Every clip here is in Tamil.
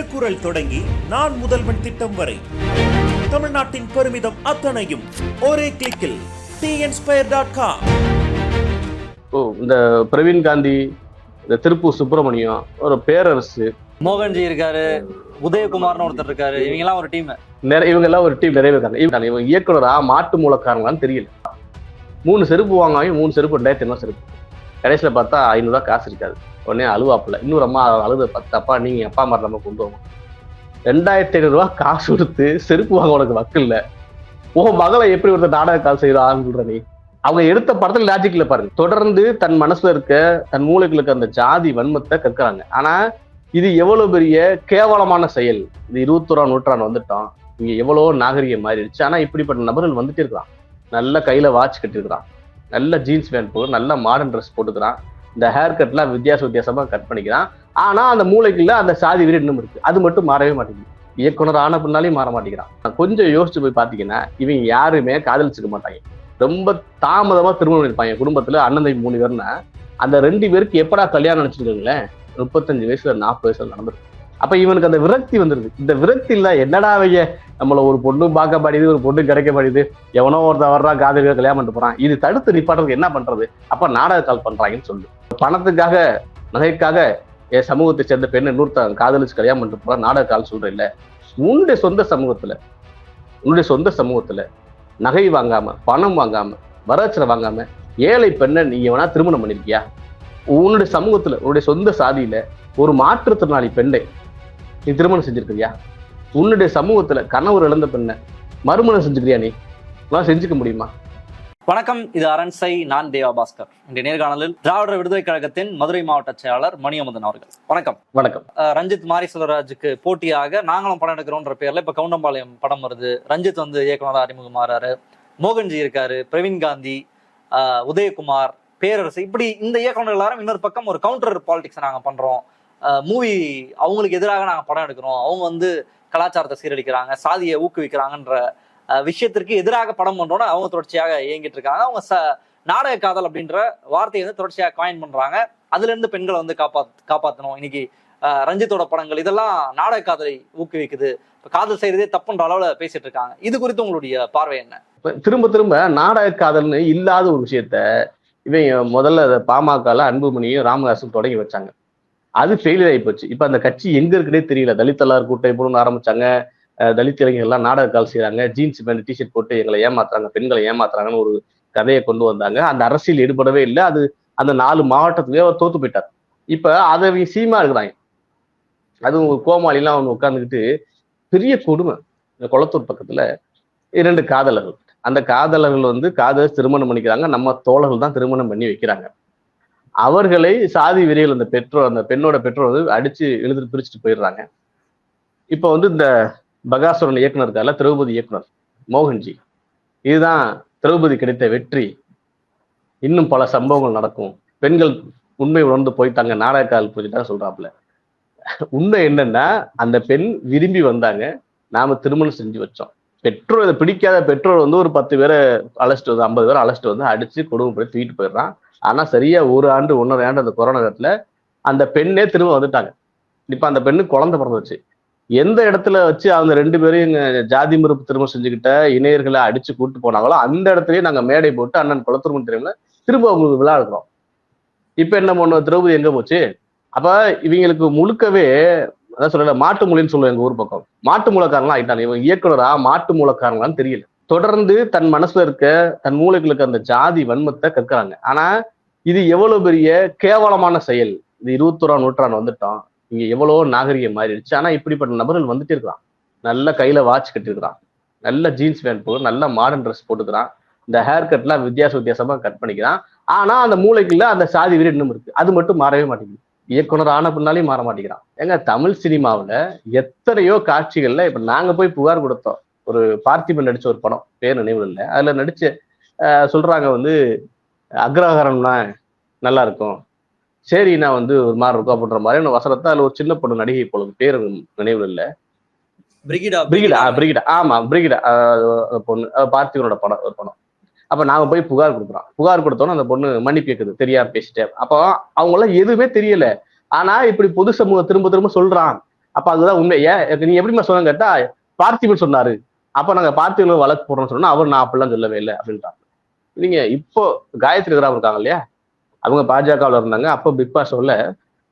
திருக்குறள் தொடங்கி நான் முதல்வன் திட்டம் வரை. தமிழ்நாட்டின் பெருமிதம் அத்தனையும் ஒரே கிளிக்கில் ஓ இந்த பிரவீன் காந்தி இந்த திருப்பூர் சுப்பிரமணியம் ஒரு பேரரசு. மோகன்ஜி இருக்காரு உதயகுமார்னு ஒருத்தர் இருக்காரு இவங்க எல்லாம் ஒரு டீம் நிறைய இவங்க எல்லாம் ஒரு டீம் நிறைய இருக்காங்க. இவங்க இயக்குனரா மாட்டு மூலக்காரங்களான்னு தெரியல. மூணு செருப்பு வாங்காம மூணு செருப்பு ரெண்டாயிரத்தி ஐநூறு செருப்பு. கடைசியில் பார்த்தா ஐநூறுரூவா காசு இருக்காது. உடனே அழுவாப்புல. இன்னொரு அம்மா அழுது பத்து அப்பா நீங்க அப்பா மாதிரி நம்ம கொண்டு வாங்க ரெண்டாயிரத்தி ஐநூறுரூவா காசு கொடுத்து செருப்பு வாங்க உனக்கு வக்கு இல்ல உன் மகளை எப்படி ஒருத்தர் நாடக கால் செய்யறான்னு நீ? அவங்க எடுத்த படத்துல லாஜிக்ல பாருங்க. தொடர்ந்து தன் மனசுல இருக்க தன் மூளைக்குள்ள இருக்க அந்த ஜாதி வன்மத்தை கற்கிறாங்க. ஆனா இது எவ்வளவு பெரிய கேவலமான செயல். இது இருபத்தோராம் நூற்றாண்டு வந்துட்டோம். இங்க எவ்வளவோ நாகரிகம் மாறிடுச்சு. ஆனா இப்படிப்பட்ட நபர்கள் வந்துட்டு இருக்கிறான் நல்ல கையில வாட்ச் கட்டிருக்கிறான் நல்ல ஜீன்ஸ் பேண்ட் போட்டு நல்ல மாடர்ன் ட்ரெஸ் போட்டுக்கிறான். இந்த ஹேர் கட்லாம் வித்தியாச வித்தியாசமா கட் பண்ணிக்கிறான். ஆனா அந்த மூளைக்குள்ள அந்த சாதி வீடு இன்னும் இருக்கு. அது மட்டும் மாறவே மாட்டேங்குது. இயக்குனர் ஆன பின்னாலையும் மாற மாட்டேங்கிறான். கொஞ்சம் யோசிச்சு போய் பாத்தீங்கன்னா இவங்க யாருமே காதலிச்சுக்க மாட்டாங்க. ரொம்ப தாமதமா திருமணம் பண்ணிருப்பாங்க குடும்பத்துல அண்ணன் தம்பி மூணு பேர்னா. அந்த ரெண்டு பேருக்கு எப்படா கல்யாணம் நினைச்சிருக்கீங்களேன் முப்பத்தஞ்சு வயசுல நாற்பது வயசுல நடந்திருக்கு. அப்ப இவனுக்கு அந்த விரக்தி வந்துருது. இந்த விரக்தி இல்ல என்னடா வைய நம்மள ஒரு பொண்ணு பார்க்க மாட்டேது ஒரு பொண்ணு கிடைக்க மாட்டேது எவனோ ஒருத்தன் வர்றான் காதலியா கல்யாணம் பண்ணிட்டு போறான். இது தடுத்து நிப்பாட்டுறதுக்கு என்ன பண்றது? அப்ப நாடக கால் பண்றாங்கன்னு சொல்லு. பணத்துக்காக நகைக்காக என் சமூகத்தை சேர்ந்த பெண்ணை இன்னொருத்தன் காதலிச்சு கல்யாணம் பண்ணிட்டு போறான் நாடக சொல்ற இல்ல. உன்னுடைய சொந்த சமூகத்துல உன்னுடைய சொந்த சமூகத்துல நகை வாங்காம பணம் வாங்காம வரதட்சணை வாங்காம ஏழை பெண்ணை நீங்க வேணா திருமணம் பண்ணிருக்கியா? உன்னுடைய சமூகத்துல உன்னுடைய சொந்த சாதியில ஒரு மாற்றுத்திறனாளி பெண்ணை நீ திருமணம் செஞ்சிருக்கிறியா? உன்னுடைய சமூகத்துல கணவர் இழந்த பெண்ணை மறுமணம் செஞ்சுக்கிறியா நீ? உன்னால செஞ்சுக்க முடியுமா? வணக்கம் இது அரண்சை நான் தேவா பாஸ்கர். இன்றைய நேர்காணலில் திராவிடர் விடுதலை கழகத்தின் மதுரை மாவட்ட செயலாளர் மணியமுதன் அவர்கள். வணக்கம். வணக்கம். ரஞ்சித் மாரி செல்வராஜுக்கு போட்டியாக நாங்களும் படம் எடுக்கிறோன்ற பேர்ல இப்ப கவுண்டம்பாளையம் படம் வருது. ரஞ்சித் வந்து இயக்குனரா அறிமுகமாறாரு மோகன்ஜி இருக்காரு பிரவீன் காந்தி உதயகுமார் பேரரசு. இப்படி இந்த இயக்குனர் எல்லாரும் இன்னொரு பக்கம் ஒரு கவுண்டர் பாலிடிக்ஸ் நாங்க பண்றோம். மூவி அவங்களுக்கு எதிராக நாங்க படம் எடுக்கிறோம். அவங்க வந்து கலாச்சாரத்தை சீரழிக்கிறாங்க சாதியை ஊக்குவிக்கிறாங்கன்ற விஷயத்திற்கு எதிராக படம் பண்றோம்னு அவங்க தொடர்ச்சியாக இயங்கிட்டு இருக்காங்க. அவங்க ச நாடக காதல் அப்படின்ற வார்த்தையை வந்து தொடர்ச்சியாக காயின் பண்றாங்க. அதுல இருந்து பெண்களை வந்து காப்பாத் காப்பாற்றணும் இன்னைக்கு ரஞ்சித்தோட படங்கள் இதெல்லாம் நாடக காதலை ஊக்குவிக்குது. இப்போ காதல் செய்யறதே தப்புன்ற அளவில் பேசிட்டு இருக்காங்க. இது குறித்து உங்களுடைய பார்வை என்ன? இப்போ திரும்ப திரும்ப நாடக காதல்னு இல்லாத ஒரு விஷயத்த இவங்க முதல்ல பாமகல அன்புமணியும் ராமதாசும் தொடங்கி வச்சாங்க. அது ஃபெயிலியர் ஆகி போச்சு. இப்போ அந்த கட்சி எங்க இருக்குன்னே தெரியல. தலித் எல்லார் கூட்டம் போடணும்னு ஆரம்பிச்சாங்க. தலித் இளைஞர்கள்லாம் நாடக கால் செய்யறாங்க ஜீன்ஸ் பேண்ட் டிஷர்ட் போட்டு எங்களை ஏமாத்துறாங்க பெண்களை ஏமாத்துறாங்கன்னு ஒரு கதையை கொண்டு வந்தாங்க. அந்த அரசியல் ஈடுபடவே இல்லை. அது அந்த நாலு மாவட்டத்துலயே அவர் தோத்து போயிட்டார். இப்ப அதை சீமா இருக்கிறாங்க. அதுவும் ஒரு கோமாளிலாம் அவன் உட்காந்துக்கிட்டு பெரிய கொடுமை. இந்த குளத்தூர் பக்கத்துல இரண்டு காதலர்கள். அந்த காதலர்கள் வந்து காதல் திருமணம் பண்ணிக்கிறாங்க. நம்ம தோழர்கள் தான் திருமணம் பண்ணி வைக்கிறாங்க. அவர்களை சாதி வெறிகள் அந்த பெற்றோர் அந்த பெண்ணோட பெற்றோர் வந்து அடிச்சு இழுத்துட்டு பிரிச்சுட்டு போயிடுறாங்க. இப்போ வந்து இந்த பகாசுரன் இயக்குனர் இருக்கார்ல திரௌபதி இயக்குனர் மோகன்ஜி. இதுதான் திரௌபதி கிடைத்த வெற்றி. இன்னும் பல சம்பவங்கள் நடக்கும். பெண்கள் உண்மை உணர்ந்து போயிட்டாங்க நாடகால் புரிஞ்சுட்டா சொல்றாப்புல. உண்மை என்னன்னா அந்த பெண் விரும்பி வந்தாங்க. நாம திருமணம் செஞ்சு வச்சோம். பெற்றோர் இதை பிடிக்காத பெற்றோர் வந்து ஒரு பத்து பேரை அழைச்சிட்டு வந்து ஐம்பது பேரை அழைச்சிட்டு வந்து அடிச்சு கொடுமைப்படி தூக்கிட்டு போயிடுறான். ஆனா சரியா ஒரு ஆண்டு ஒன்றரை ஆண்டு அந்த கொரோனா நேரத்துல அந்த பெண்ணே திரும்ப வந்துட்டாங்க. இப்ப அந்த பெண்ணு குழந்தை பிறந்துச்சு எந்த இடத்துல வச்சு அவங்க ரெண்டு பேரையும் எங்க ஜாதி மறுப்பு திரும்ப செஞ்சுக்கிட்ட இணையர்களை அடிச்சு கூட்டு போனாங்களோ அந்த இடத்துலயே நாங்க மேடை போட்டு அண்ணன் குளத்துருமன் தெரியும்ல திரும்ப அவங்களுக்கு விழா இருக்கிறோம் இப்ப என்ன பண்ணுவோம்? திரௌபதி எங்க போச்சு? அப்ப இவங்களுக்கு முழுக்கவே அதான் சொல்லல மாட்டு மொழின்னு சொல்லுவோம் எங்க ஊர் பக்கம். மாட்டு மூலக்காரங்களா ஆயிட்டாங்க. இவங்க இயக்குனரா? மாட்டு மூலக்காரங்களான்னு தெரியல. தொடர்ந்து தன் மனசுல இருக்க தன் மூளைக்குள்ள இருக்க அந்த ஜாதி வன்மத்தை கற்கிறாங்க. ஆனா இது எவ்வளவு பெரிய கேவலமான செயல். இது இருபத்தோராம் நூற்றாண்டு வந்துட்டோம். இங்க எவ்வளவோ நாகரிகம் மாறிடுச்சு. ஆனா இப்படிப்பட்ட நபர்கள் வந்துட்டு இருக்கிறான். நல்ல கையில வாட்ச் கட்டிருக்கிறான். நல்ல ஜீன்ஸ் பேண்ட் போட்டு நல்ல மாடர்ன் ட்ரெஸ் போட்டுக்கிறான். இந்த ஹேர் கட்லாம் வித்தியாச வித்தியாசமா கட் பண்ணிக்கிறான். ஆனா அந்த மூளைக்குள்ள அந்த சாதி வீடு இன்னும் இருக்கு. அது மட்டும் மாறவே மாட்டேங்குது. இயக்குனர் ஆன பின்னாலே மாற மாட்டேங்கிறான். ஏங்க தமிழ் சினிமாவில் எத்தனையோ காட்சிகள்ல இப்ப நாங்க போய் புகார் கொடுத்தோம். ஒரு பார்த்திபன் நடிச்ச ஒரு படம் பேர் நினைவு இல்லை. அதுல நடிச்ச சொல்றாங்க வந்து அக்ரஹாரம்னா நல்லா இருக்கும். சரி நான் வந்து ஒரு மாதிரி இருக்கும் அப்படின்ற மாதிரியான வசனத்தை அதுல ஒரு சின்ன பொண்ணு நடிகை பொழுது பேர் நினைவு இல்லை. பிரிகிடா பிரிகிடா. பிரிகிடா ஆமா பிரிகிடா. பொண்ணு அது பார்த்திபனோட படம் ஒரு படம். அப்ப நாங்க போய் புகார் கொடுக்குறோம். புகார் கொடுத்தோன்னே அந்த பொண்ணு மன்னிப்பு கேக்குது. தெரியாம பேசிட்டேன் அப்போ அவங்க எல்லாம் எதுவுமே தெரியல. ஆனா இப்படி பொது சமூகம் திரும்ப திரும்ப சொல்றான். அப்ப அதுதான் உண்மை. ஏன் நீ எப்படிமா சொன்ன கேட்டா பார்த்திபன் சொன்னாரு. அப்ப நாங்க பார்த்திபன் வழக்கு போடுறோம்னு சொன்னா அவர் நான் அப்படிலாம் சொல்லவே இல்லை அப்படின்றாங்க நீங்க இப்போ காயத்ரி கிராமம் இருக்காங்க இல்லையா? அவங்க பாஜகவில் இருந்தாங்க. அப்போ பிக் பாஸ் சொல்ல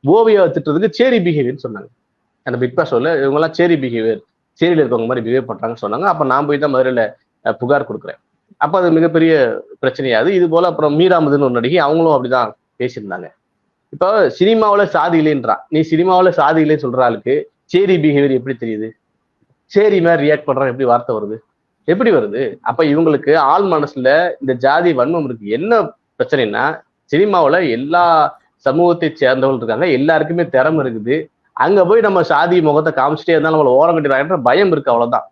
ஓவியா திட்டுறதுக்கு சேரி பிஹேவியர்னு சொன்னாங்க. அந்த பிக் பாஸ் சொல்ல இவங்கெல்லாம் சேரி பிஹேவியர் சேரியில் இருக்கவங்க மாதிரி பிஹேவ் பண்ணுறாங்கன்னு சொன்னாங்க. அப்போ நான் போய் தான் மதுரையில் புகார் கொடுக்குறேன். அப்போ அது மிகப்பெரிய பிரச்சனையாது. இது போல் அப்புறம் மீராமதுன்னு ஒரு நடிகை அவங்களும் அப்படிதான் பேசியிருந்தாங்க. இப்போ சினிமாவில் சாதி இல்லைன்றான் நீ சினிமாவில் சாதி இல்லைன்னு ஆளுக்கு சேரி பிஹேவியர் எப்படி தெரியுது? சேரி மாதிரி ரியாக்ட் பண்ணுறான் எப்படி வார்த்தை வருது? எப்படி வருது? அப்போ இவங்களுக்கு ஆள் மனசில் இந்த ஜாதி வன்மம் இருக்கு. என்ன பிரச்சனைனா சினிமாவுல எல்லா சமூகத்தை சேர்ந்தவர்கள் இருக்காங்க. எல்லாருக்குமே திறமை இருக்குது. அங்க போய் நம்ம சாதி முகத்தை காமிச்சிட்டே இருந்தா நம்மள ஓரம் கட்டிடுறாங்கன்ற பயம் இருக்கு அவ்வளவுதான்.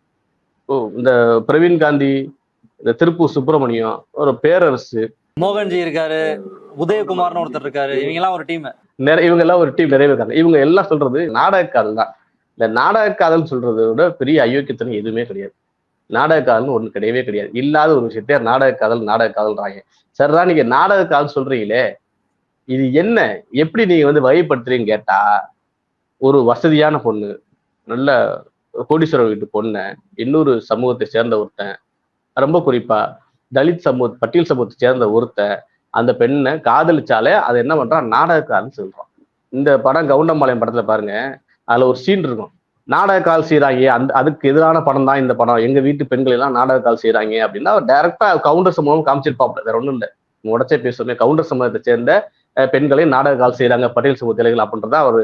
ஓ இந்த பிரவீன் காந்தி இந்த திருப்பூர் சுப்பிரமணியம் ஒரு பேரரசு. மோகன்ஜி இருக்காரு உதயகுமார்னு ஒருத்தர் இருக்காரு. இவங்க எல்லாம் ஒரு டீம் நிறைய இவங்க எல்லாம் ஒரு டீம் நிறைய இருக்காங்க. இவங்க எல்லாம் சொல்றது நாடக காதல் தான். இந்த நாடக காதல் சொல்றதை விட பெரிய அயோக்கியத்தனம் எதுவுமே கிடையாது. நாடக காதல்னு ஒன்று கிடையவே கிடையாது. இல்லாத ஒரு விஷயத்த நாடக காதல் நாடக காதல்றாங்க சரிதான் நீங்க நாடக காதல் சொல்றீங்களே இது என்ன? எப்படி நீங்க வந்து வகைப்படுத்துறீங்கன்னு கேட்டா ஒரு வசதியான பொண்ணு நல்ல கோடீஸ்வரர் வீட்டு பொண்ணு இன்னொரு சமூகத்தை சேர்ந்த ஒருத்தன் ரொம்ப குறிப்பா தலித் சமூக பட்டியல் சமூகத்தை சேர்ந்த ஒருத்தன் அந்த பெண்ணை காதலிச்சாலே அதை என்ன பண்றான்? நாடக காதல் சொல்றான். இந்த படம் கவுண்டம்பாளையம் படத்துல பாருங்க அதுல ஒரு சீன் இருக்கும். நாடக கால் செய்யறாங்க அந்த அதுக்கு எதிரான படம் தான் இந்த படம். எங்க வீட்டு பெண்கள் எல்லாம் நாடக கால் செய்யறாங்க அப்படின்னா அவர் டைரக்டா கவுண்டர் சமூகம் காமிச்சிருப்பாப்ல வேற ஒண்ணும் இல்ல. உடச்சே பேசுவோமே. கவுண்டர் சமூகத்தை சேர்ந்த பெண்களை நாடக கால் செய்யறாங்க பட்டியல் சமூக தலைகள் அப்படின்றத அவர்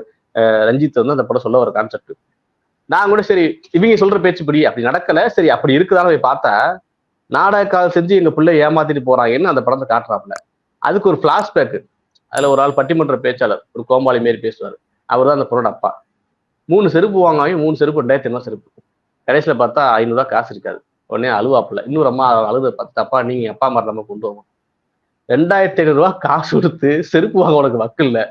ரஞ்சித் வந்து அந்த படம் சொல்ல ஒரு கான்செப்ட் நான் கூட சரி இவங்க சொல்ற பேச்சு படி அப்படி நடக்கல. சரி அப்படி இருக்குதான்னு போய் பார்த்தா நாடக கால் செஞ்சு எங்க பிள்ளை ஏமாத்திட்டு போறாங்கன்னு அந்த படத்தை காட்டுறாப்புல. அதுக்கு ஒரு பிளாஷ்பேக் அதுல ஒரு ஆள் பட்டிமன்ற பேச்சாளர் ஒரு கோம்பாளி மாரி பேசுவார். அவர் தான் அந்த பொண்ணோட அப்பா. மூணு செருப்பு வாங்காம மூணு செருப்பு ரெண்டாயிரத்தி ஐநூறு செருப்பு. கடைசியில பார்த்தா ஐநூறுரூவா காசு இருக்காது. உடனே அழுவாப்புல. இன்னொரு அம்மா அழுது பார்த்து அப்பா நீங்க அப்பா அம்மா நம்ம கொண்டு போவோம் ரெண்டாயிரத்தி ஐநூறுரூவா காசு கொடுத்து செருப்பு வாங்க உனக்கு வக்கு இல்லை.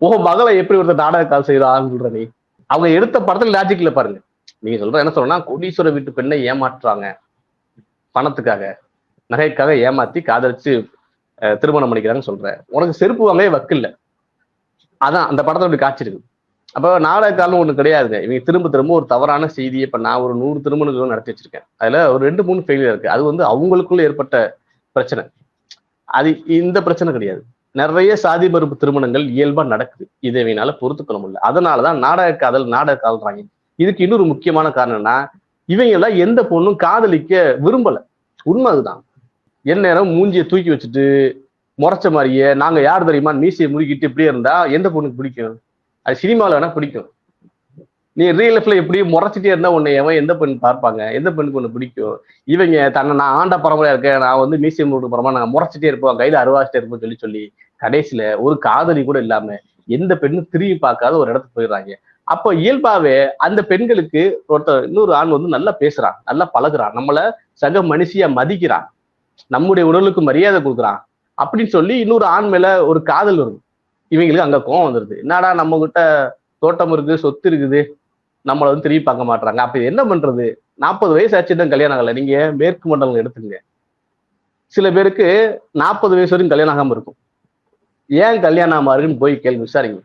ஓ மகளை எப்படி ஒருத்தர் நாடக கால் செய்யறான்னு சொல்ற நீ? அவங்க எடுத்த படத்துல லாஜிக் பாருங்க. நீங்க சொல்ற என்ன சொல்றேன்னா கோடீஸ்வர வீட்டு பெண்ணை ஏமாற்றுறாங்க. பணத்துக்காக நகைக்காக ஏமாத்தி காதலிச்சு அஹ், திருமணம் பண்ணிக்கிறாங்கன்னு சொல்றேன். உனக்கு செருப்பு வாங்கவே வக்கு இல்லை. அதான் அந்த படத்துல அப்படி காட்சி இருக்கு. அப்ப நாடக ஒன்று ஒண்ணு கிடையாதுங்க இவங்க திரும்ப திரும்ப ஒரு தவறான செய்தியை இப்ப நான் ஒரு நூறு திருமணங்கள் நடத்தி வச்சிருக்கேன். அதுல ஒரு ரெண்டு மூணு ஃபெயிலியர் இருக்கு. அது வந்து அவங்களுக்குள்ள ஏற்பட்ட பிரச்சனை. அது இந்த பிரச்சனை கிடையாது. நிறைய சாதி மறுப்பு திருமணங்கள் இயல்பா நடக்குது. இதை இவனால பொறுத்துக்கொள்ள முடியல. அதனாலதான் நாடக காதல் நாடக காதல்றாங்க இதுக்கு இன்னொரு முக்கியமான காரணம்னா இவங்க எல்லாம் எந்த பொண்ணும் காதலிக்க விரும்பல. உண்மை அதுதான். என் நேரம் மூஞ்சியை தூக்கி வச்சுட்டு முறைச்ச மாதிரியே நாங்க யார் தெரியுமா மீசையை முறுக்கிட்டு இப்படியே இருந்தா எந்த பொண்ணுக்கு பிடிக்கும்? அது சினிமாவில் வேணா பிடிக்கும். நீ ரியல் லைஃப்ல எப்படி முறைச்சிட்டே இருந்தா உன்னை எவன் எந்த பெண் பார்ப்பாங்க? எந்த பெண்ணுக்கு ஒன்று பிடிக்கும்? இவங்க தன்னை நான் ஆண்ட பரம்பரையா இருக்கேன். நான் வந்து மியூசியம் போட்டு பரமா நாங்கள் முறைச்சிட்டே இருப்போம் கையில அருவாச்சிட்டே இருப்போம் சொல்லி சொல்லி கடைசியில ஒரு காதலி கூட இல்லாம எந்த பெண்ணும் திரும்பி பார்க்காத ஒரு இடத்துக்கு போயிடுறாங்க. அப்போ இயல்பாவே அந்த பெண்களுக்கு ஒருத்தர் இன்னொரு ஆண் வந்து நல்லா பேசுறான் நல்லா பழகுறான். நம்மள சக மனுஷியா மதிக்கிறான். நம்முடைய உடலுக்கு மரியாதை கொடுக்குறான். அப்படின்னு சொல்லி இன்னொரு ஆண் மேல ஒரு காதல் வரும். இவங்களுக்கு அங்க கோவம் வந்துருது. என்னடா நம்ம கிட்ட தோட்டம் இருக்கு சொத்து இருக்குது. நம்மளை வந்து திரும்பி பார்க்க மாட்டாங்க அப்ப இது என்ன பண்றது? நாற்பது வயசு ஆச்சு தான் கல்யாணம் ஆகல. நீங்க மேற்கு மண்டலம் எடுத்துங்க சில பேருக்கு நாற்பது வயசு வரைக்கும் கல்யாணம் ஆகாம இருக்கும். ஏன் கல்யாணம் ஆமாருன்னு போய் கேள்வி விசாரிங்க.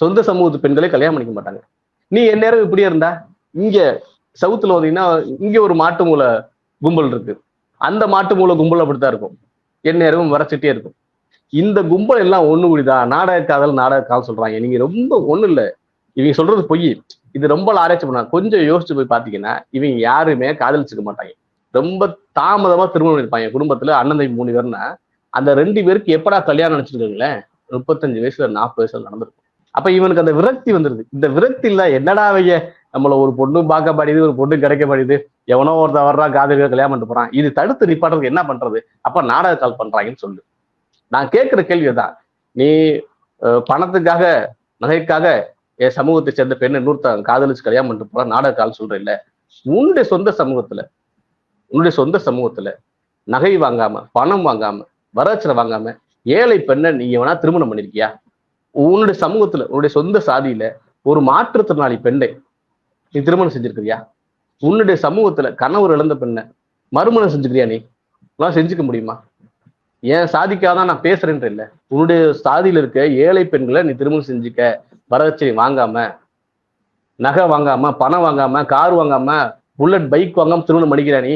சொந்த சமூகத்து பெண்களே கல்யாணம் பண்ணிக்க மாட்டாங்க. நீ என் நேரம் இப்படியே இருந்தா? இங்க சவுத்துல வந்தீங்கன்னா இங்க ஒரு மாட்டு மூளை கும்பல் இருக்கு. அந்த மாட்டு மூளை கும்பல் அப்படித்தான் இருக்கும். என் நேரமும் வரைச்சிட்டே இருக்கும். இந்த கும்பல் எல்லாம் ஒண்ணு கூடிதான் நாடக காதல் நாடக காதல் சொல்றாங்க. நீங்க ரொம்ப ஒண்ணு இல்ல. இவங்க சொல்றது பொய். இது ரொம்ப ஆராய்ச்சி பண்ணாங்க கொஞ்சம் யோசிச்சு போய் பாத்தீங்கன்னா இவங்க யாருமே காதலிச்சுக்க மாட்டாங்க. ரொம்ப தாமதமா திருமணம் பண்ணிருப்பாங்க குடும்பத்துல அண்ணன் தம்பி மூணு பேர்னா அந்த ரெண்டு பேருக்கு எப்படா கல்யாணம் நினைச்சிருக்கீங்களேன் முப்பத்தஞ்சு வயசுல நாற்பது வயசுல நடந்திருக்கும். அப்ப இவனுக்கு அந்த விரக்தி வந்துருது. இந்த விரக்தி இல்ல என்னடா அவங்க நம்மள ஒரு பொண்ணு பார்க்க மாட்டேது ஒரு பொண்ணு கிடைக்க மாட்டேது எவனோ ஒருத்தர் வர்றா காதலியா கல்யாணம் பண்ணிட்டு போறான். இது தடுத்து நிப்பாடுறதுக்கு என்ன பண்றது? அப்ப நாடக கால் பண்றாங்கன்னு சொல்லு. நான் கேட்கிற கேள்வி தான் நீ பணத்துக்காக நகைக்காக என் சமூகத்தை சேர்ந்த பெண்ணை இன்னொருத்தன் காதலிச்சு கல்யாணம் பண்ணிட்டு போறான் நாடக கால் சொல்ற இல்ல. உன்னுடைய சொந்த சமூகத்துல உன்னுடைய சொந்த சமூகத்துல நகை வாங்காம பணம் வாங்காம வரதட்சணை வாங்காம ஏழை பெண்ணை நீங்க வேணா திருமணம் பண்ணிருக்கியா? உன்னுடைய சமூகத்துல உன்னுடைய சொந்த சாதியில ஒரு மாற்றுத்திறனாளி பெண்ணை நீ திருமணம் செஞ்சிருக்கிறியா? உன்னுடைய சமூகத்துல கணவர் இழந்த பெண்ணை மறுமணம் செஞ்சுக்கிறியா நீ? உன்னால செஞ்சுக்க முடியுமா? ஏன் சாதிக்காதான் நான் பேசுறேன்ற இல்ல உன்னுடைய சாதியில இருக்க ஏழை பெண்களை நீ திருமணம் செஞ்சுக்க வரதட்சணை வாங்காம நகை வாங்காம பணம் வாங்காம கார் வாங்காம புல்லட் பைக் வாங்காம திருமணம் பண்ணிக்கிறா நீ?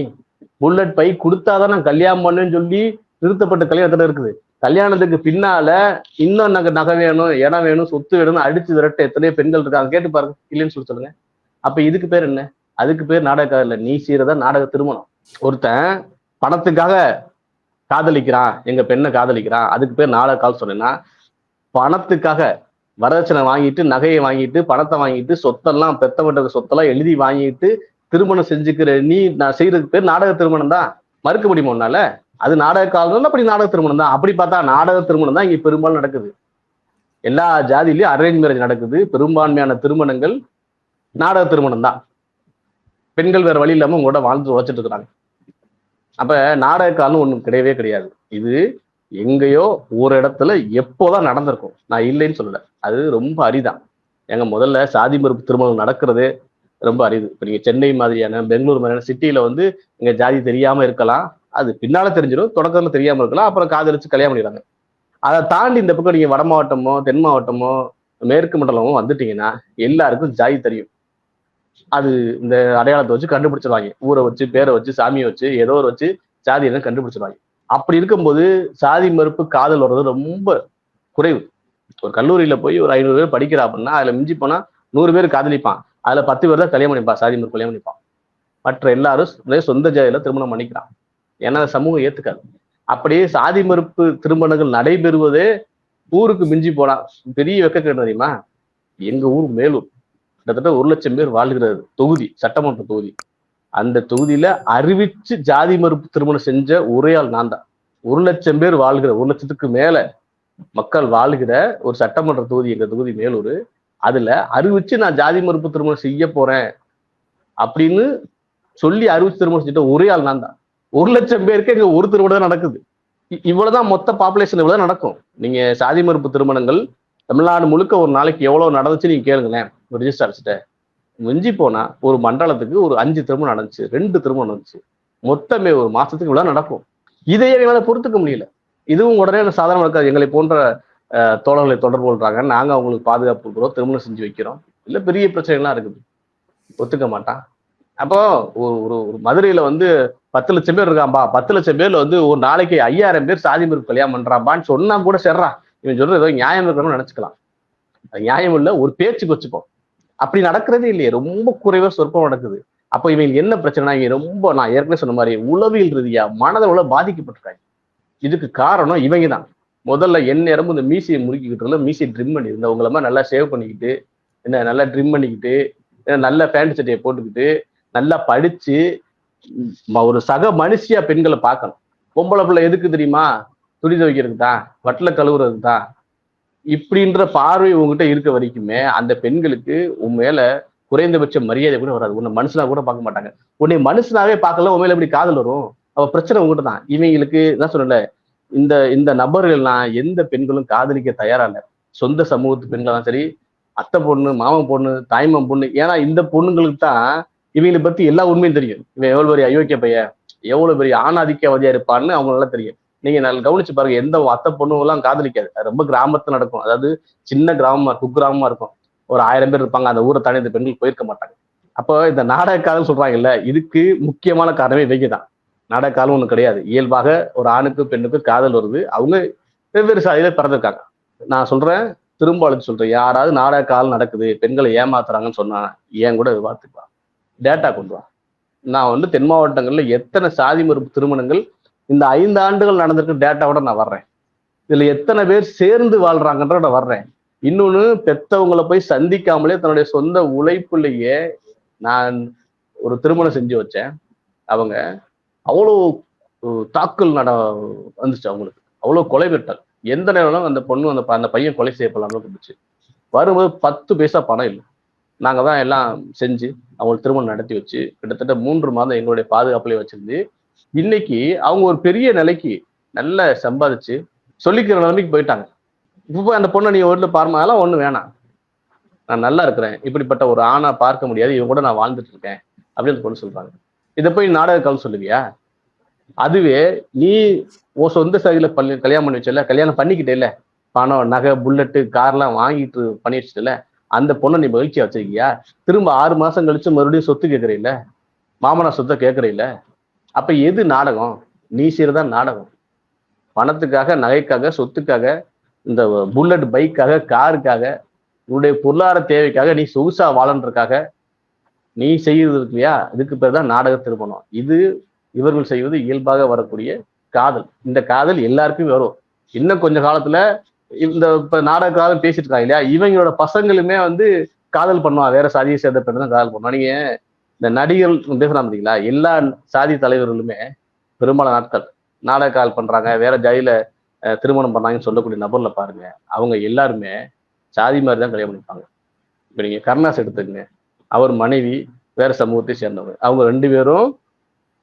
புல்லட் பைக் கொடுத்தாதான் நான் கல்யாணம் பண்ணேன்னு சொல்லி நிறுத்தப்பட்ட கல்யாணத்துல இருக்குது? கல்யாணத்துக்கு பின்னால இன்னும் நகை நகை வேணும் இடம் வேணும் சொத்து வேணும்னு அடிச்சு விரட்ட எத்தனையோ பெண்கள் இருக்காங்க. கேட்டு பாருங்க. இல்லைன்னு சொல்லி சொல்லுங்க. அப்ப இதுக்கு பேர் என்ன? அதுக்கு பேர் நாடக இல்லை. நீ செய்யறதா நாடக திருமணம். ஒருத்தன் பணத்துக்காக காதலிக்கிறான் எங்க பெண்ணை காதலிக்கிறான் அதுக்கு பேர் நாடக கால் சொன்னேன்னா பணத்துக்காக வரதட்சணை வாங்கிட்டு நகையை வாங்கிட்டு பணத்தை வாங்கிட்டு சொத்தெல்லாம் பெத்தப்பட்ட சொத்தெல்லாம் எழுதி வாங்கிட்டு திருமணம் செஞ்சுக்கிற நீ நான் செய்யறதுக்கு பேர் நாடக திருமணம் தான். மறுக்க முடியுமா உன்னால? அது நாடக காலம் அப்படி நாடக திருமணம் தான். அப்படி பார்த்தா நாடக திருமணம் தான் இங்க பெரும்பாலும் நடக்குது. எல்லா ஜாதியிலயும் அரேஞ்ச் மேரேஜ் நடக்குது. பெரும்பான்மையான திருமணங்கள் நாடக திருமணம் தான். பெண்கள் வேற வழி இல்லாம உங்களோட வாழ்ந்து உழைச்சிட்டு இருக்கிறாங்க. அப்ப நாடக காலம் ஒன்றும் கிடையவே கிடையாது. இது எங்கேயோ ஒரு இடத்துல எப்போதான் நடந்திருக்கும். நான் இல்லைன்னு சொல்லல. அது ரொம்ப அரிதான். எங்க முதல்ல சாதி மறுப்பு திருமணம் நடக்கிறது ரொம்ப அரிது. இப்ப நீங்க சென்னை மாதிரியான பெங்களூர் மாதிரியான சிட்டியில வந்து இங்க ஜாதி தெரியாம இருக்கலாம். அது பின்னால தெரிஞ்சிடும் தொடக்கத்துல தெரியாம இருக்கலாம் அப்புறம் காதலிச்சு கல்யாணம் பண்ணிடுறாங்க. அதை தாண்டி இந்த பக்கம் நீங்க வட மாவட்டமோ தென் மாவட்டமோ மேற்கு மண்டலமோ வந்துட்டீங்கன்னா எல்லாருக்கும் ஜாதி தெரியும். அது இந்த அடையாளத்தை வச்சு கண்டுபிடிச்சிருவாங்க. ஊரை வச்சு பேரை வச்சு சாமியை வச்சு ஏதோ ஒரு வச்சு சாதி என்ன கண்டுபிடிச்சிருவாங்க. அப்படி இருக்கும்போது சாதி மறுப்பு காதல் வர்றது ரொம்ப குறைவு. ஒரு கல்லூரியில போய் ஒரு ஐநூறு பேர் படிக்கிறா அப்படின்னா அதுல மிஞ்சி போனா நூறு பேர் காதலிப்பான். அதுல பத்து பேர் தான் கல்யாணம் பண்ணிப்பான் சாதி மறுப்பு கல்யாணம் பண்ணிப்பான். மற்ற எல்லாரும் சொந்த ஜாதியில திருமணம் பண்ணிக்கிறான். ஏன்னா அந்த சமூகம் ஏத்துக்காது. அப்படியே சாதி மறுப்பு திருமணங்கள் நடைபெறுவதே ஊருக்கு மிஞ்சி போனா பெரிய வெக்கக்கேடு தெரியுமா? எங்க ஊர் மேலூர். கிட்டத்தட்ட ஒரு லட்சம் பேர் வாழ்கிறது தொகுதி சட்டமன்ற தொகுதி. அந்த தொகுதியில அறிவிச்சு ஜாதி மறுப்பு திருமணம் செஞ்ச ஒரே ஆள் நான் தான். ஒரு லட்சம் பேர் வாழ்கிற ஒரு லட்சத்துக்கு மேல மக்கள் வாழ்கிற ஒரு சட்டமன்ற தொகுதி எங்க தொகுதி மேலூர். அதுல அறிவிச்சு நான் ஜாதி மறுப்பு திருமணம் செய்ய போறேன் அப்படின்னு சொல்லி அறிவிச்சு திருமணம் செஞ்சுட்ட ஒரே ஆள் நான் தான். ஒரு லட்சம் பேருக்கு இங்க ஒரு திருமணம் தான் நடக்குது. இவ்வளவுதான் மொத்த பாப்புலேஷன் இவ்வளவுதான் நடக்கும். நீங்க சாதி மறுப்பு திருமணங்கள் தமிழ்நாடு முழுக்க ஒரு நாளைக்கு எவ்வளவு நடந்துச்சு நீங்க கேளுங்களேன். ரிஜிஸ்டர் அடிச்சுட்ட மிஞ்சி போனா ஒரு மண்டலத்துக்கு ஒரு அஞ்சு திருமணம் நடந்துச்சு ரெண்டு திருமணம் நடந்துச்சு. மொத்தமே ஒரு மாசத்துக்கு இவ்வளவு நடக்கும். இதையே எங்களால் பொறுத்துக்க முடியல. இதுவும் உடனே சாதாரண இருக்காது எங்களை போன்ற தோழர்களை தொடர்பு கொள்றாங்க. நாங்க அவங்களுக்கு பாதுகாப்பு கொடுக்குறோம் திருமணம் செஞ்சு வைக்கிறோம். இல்ல பெரிய பிரச்சனைகள்லாம் இருக்குது. ஒத்துக்க மாட்டான். அப்போ ஒரு ஒரு மதுரையில வந்து பத்து லட்சம் பேர் இருக்கான்பா பத்து லட்சம் பேர்ல வந்து ஒரு நாளைக்கு ஐயாயிரம் பேர் சாதி மறுப்பு கல்யாணம் பண்றான்பான்னு சொன்னா கூட சேர்றான். இவன் சொல்றது ஏதோ நியாயம் இருக்கணும்னு நினைச்சுக்கலாம். நியாயம் இல்ல ஒரு பேச்சுக்கு வச்சுப்போம். அப்படி நடக்கிறதே இல்லையே. ரொம்ப குறைவா சொற்பம் நடக்குது. அப்போ இவங்க என்ன பிரச்சனைனா இவங்க ரொம்ப நான் ஏற்கனவே சொன்ன மாதிரி உளவியல் ரீதியா மனதளவுல பாதிக்கப்பட்டிருக்காங்க. இதுக்கு காரணம் இவங்க தான் முதல்ல என் நேரமும் இந்த மீசியை முறுக்கிக்கிட்டு இருந்தா மீசியை ட்ரிம் பண்ணி உங்களை மாதிரி நல்லா சேவ் பண்ணிக்கிட்டு என்ன நல்லா ட்ரிம் பண்ணிக்கிட்டு நல்ல பேண்ட் சட்டையை போட்டுக்கிட்டு நல்லா படிச்சு ஒரு சக மனுஷியா பெண்களை பார்க்கணும். பொம்பளை பிள்ளை எதுக்கு தெரியுமா? துணி துவைக்கிறதுக்கு தான் வட்டில கழுவுறதுக்கு தான் இப்படின்ற பார்வை உங்ககிட்ட இருக்க வரைக்குமே அந்த பெண்களுக்கு உன் மேல குறைந்தபட்ச மரியாதை கூட வராது. உன்னை மனுஷனா கூட பார்க்க மாட்டாங்க. உன்னை மனுஷனாவே பார்க்கல உன் மேல எப்படி காதல் வரும்? அவ பிரச்சனை உங்ககிட்ட தான் இவங்களுக்கு என்ன சொல்லல இந்த இந்த நபர்கள்லாம் எந்த பெண்களும் காதலிக்க தயாரா இல்லை. சொந்த சமூகத்து பெண்களும் சரி அத்தை பொண்ணு மாமன் பொண்ணு தாய்மாமன் பொண்ணு. ஏன்னா இந்த பொண்ணுங்களுக்கு தான் இவங்களை பத்தி எல்லா உண்மையும் தெரியும். இவன் எவ்வளவு பெரிய அயோக்கிய பையன் எவ்வளவு பெரிய ஆணாதிக்கவாதியா இருப்பான்னு அவங்க நல்லா தெரியும். நீங்க நல்லா கவனிச்சு பாருங்க எந்த அத்தை பொண்ணும் எல்லாம் காதலிக்காது ரொம்ப கிராமத்துல நடக்கும். அதாவது சின்ன கிராமமா இருக்கும் குக்கிராமமா இருக்கும். ஒரு ஆயிரம் பேர் இருப்பாங்க அந்த ஊரை தாண்டி இந்த பெண்கள் போயிருக்க மாட்டாங்க. அப்போ இந்த நாடக காதல் சொல்றாங்கல்ல இதுக்கு முக்கியமான காரணமே இவங்க தான். நாடக காலம் ஒண்ணு கிடையாது. இயல்பாக ஒரு ஆணுக்கு பெண்ணுக்கு காதல் வருது. அவங்க வெவ்வேறு சாதியில பிறந்திருக்காங்க. நான் சொல்றேன் திரும்ப அழைச்சு சொல்றேன். யாராவது நாடக காலம் நடக்குது பெண்களை ஏமாத்துறாங்கன்னு சொன்னா ஏன் கூட விவாதத்துக்கு டேட்டா கொண்டு வா. நான் வந்து தென் மாவட்டங்கள்ல எத்தனை சாதி மறுப்பு திருமணங்கள் இந்த ஐந்து ஆண்டுகள் நடந்திருக்கு டேட்டாவோட நான் வர்றேன். இதுல எத்தனை பேர் சேர்ந்து வாழ்றாங்கன்றோட வர்றேன். இன்னொன்னு பெத்தவங்களை போய் சந்திக்காமலே தன்னுடைய சொந்த உழைப்புலேயே நான் ஒரு திருமணம் செஞ்சு வச்சேன். அவங்க அவ்வளோ தாக்குதல் தாக்கல் நட வந்துச்சு அவங்களுக்கு. அவ்வளோ கொலை வெட்டல் எந்த நேரம் அந்த பொண்ணு அந்த ப- அந்த பையன் கொலை செய்யப்படலாம்னு இருந்துச்சு வரும்போது பத்து பைசா பணம் இல்லை. நாங்கள் தான் எல்லாம் செஞ்சு அவங்களுக்கு திருமணம் நடத்தி வச்சு கிட்டத்தட்ட மூன்று மாதம் எங்களுடைய பாதுகாப்புலேயே வச்சிருந்து இன்னைக்கு அவங்க ஒரு பெரிய நிலைக்கு நல்லா சம்பாதிச்சு சொல்லிக்கிற நிலைமைக்கு போயிட்டாங்க. இப்போ அந்த பொண்ணை நீ வீட்டில் பாருமா அதெல்லாம் ஒன்றும் வேணாம். நான் நல்லா இருக்கிறேன். இப்படிப்பட்ட ஒரு ஆணை பார்க்க முடியாது. இவன் கூட நான் வாழ்ந்துட்டு இருக்கேன் அப்படின்னு பொண்ணு சொல்றாங்க. இதை போய் நாடக கல் சொல்லுவியா? அதுவே நீ ஓ சொந்த சைடில் பள்ளி கல்யாணம் பண்ணி வச்சல கல்யாணம் பண்ணிக்கிட்டே இல்லை பணம் நகை புல்லட்டு கார்லாம் வாங்கிட்டு பண்ணி வச்சுட்டல அந்த பொண்ணை நீ மகிழ்ச்சியா வச்சிருக்கியா? திரும்ப ஆறு மாசம் கழிச்சு மறுபடியும் சொத்து கேட்கறீல்ல மாமனா சொத்தை கேட்கறீல்ல அப்ப எது நாடகம்? நீ செய்யறதான் நாடகம். பணத்துக்காக நகைக்காக சொத்துக்காக இந்த புல்லட் பைக்காக காருக்காக உன்னுடைய பொருளாதார தேவைக்காக நீ சொகுசா வாழன்றதுக்காக நீ செய்யறது இருக்கு இல்லையா இதுக்கு பேர் தான் நாடக திருமணம். இது இவர்கள் செய்வது இயல்பாக வரக்கூடிய காதல். இந்த காதல் எல்லாருக்கும் வரும். இன்னும் கொஞ்ச காலத்துல இந்த இப்ப நாடக காதல் பேசிட்டு இருக்காங்க இல்லையா? இவங்களோட பசங்களுமே வந்து காதல் பண்ணுவான் வேற சாதியை சேர்ந்த பெண் தான் காதல் பண்ணுவான் நீங்க இந்த நடிகர்கள் பேசுறாங்க பார்த்தீங்களா எல்லா சாதி தலைவர்களுமே பெரும்பாலான நாட்கள் நாடக கால் பண்றாங்க வேற ஜாதியில திருமணம் பண்ணாங்கன்னு சொல்லக்கூடிய நபர்ல பாருங்க. அவங்க எல்லாருமே சாதி மாதிரி தான் கல்யாணம் பண்ணிப்பாங்க. இப்ப நீங்க கருணாஸ் எடுத்துக்கங்க. அவர் மனைவி வேற சமூகத்தை சேர்ந்தவர். அவங்க ரெண்டு பேரும்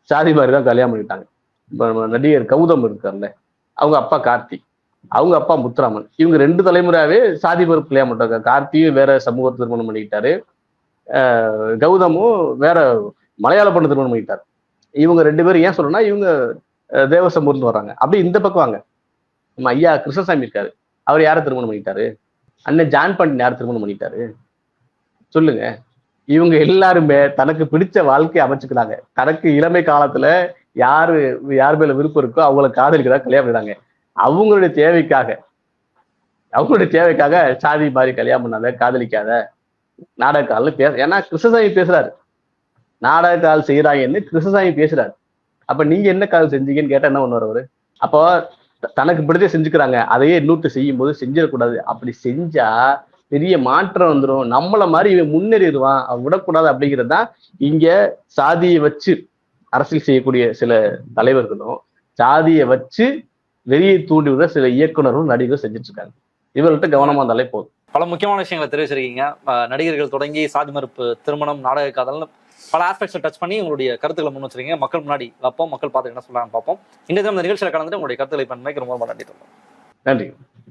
சாதி மாதிரி தான் கல்யாணம் பண்ணிட்டாங்க இப்ப நடிகர் கௌதம் இருக்கார்ல அவங்க அப்பா கார்த்தி அவங்க அப்பா முத்துராமன். இவங்க ரெண்டு தலைமுறையாவே சாதி மறுப்பு கல்யாணம் பண்ணிட்டாங்க கார்த்தியும் வேற சமூகத்தை திருமணம் பண்ணிக்கிட்டாரு. கௌதமும் வேற மலையாள பொண்ணு திருமணம் பண்ணிக்கிட்டாரு. இவங்க ரெண்டு பேரும் ஏன் சொல்லணும்னா இவங்க அஹ், தேவ வர்றாங்க. அப்படி இந்த பக்கம் வாங்க. நம்ம ஐயா கிருஷ்ணசாமி இருக்காரு. அவர் யாரை திருமணம் பண்ணிட்டாரு அண்ணன் ஜான் பாண்டியன் யார் திருமணம் பண்ணிட்டாரு சொல்லுங்க. இவங்க எல்லாருமே தனக்கு பிடிச்ச வாழ்க்கையை அமைச்சுக்கிறாங்க. தனக்கு இளமை காலத்துல யாரு யார் மேல விருப்பம் இருக்கோ அவங்கள காதலிக்கிறதா கல்யாணம் பண்ணிடுறாங்க அவங்களுடைய தேவைக்காக அவங்களுடைய தேவைக்காக சாதி மாதிரி கல்யாணம் பண்ணாத காதலிக்காத நாடக பேச ஏன்னா கிருஷ்ணசாமி பேசுறாரு. நாடகால் செய்யறாங்கன்னு கிருஷ்ணசாமி பேசுறாரு. அப்ப நீங்க என்ன கால் செஞ்சீங்கன்னு கேட்டா என்ன பண்ணுவார் அவரு? அப்போ தனக்கு பிடிச்ச செஞ்சுக்கிறாங்க. அதையே இன்னொருத்த செய்யும் போது செஞ்சிடக்கூடாது. அப்படி செஞ்சா பெரிய மாற்றம் வந்துடும் நம்மள மாதிரி இவன் முன்னேறிடுவான். அவன் விடக்கூடாது அப்படிங்கிறது தான் இங்க சாதியை வச்சு அரசியல் செய்யக்கூடிய சில தலைவர்களும் சாதியை வச்சு வெறியை தூண்டி விட சில இயக்குனரும் நடிகரும் செஞ்சுட்டு இருக்காங்க. இவர்கள்ட்ட கவனமா இருந்தாலே போதும். பல முக்கியமான விஷயங்களை தெரிவிச்சிருக்கீங்க. நடிகர்கள் தொடங்கி சாதி மறுப்பு திருமணம் நாடக காதல்னு பல ஆஸ்பெக்ட்ஸை டச் பண்ணி உங்களுடைய கருத்துக்களை முன் வச்சிருக்கீங்க. மக்கள் முன்னாடி வைப்போம் மக்கள் பார்த்து என்ன சொல்றாங்கன்னு பார்ப்போம். இந்த தினம் நிகழ்ச்சியில் கலந்துட்டு உங்களுடைய கருத்துக்களை பண்ணமைக்கு ரொம்ப நன்றி நன்றி.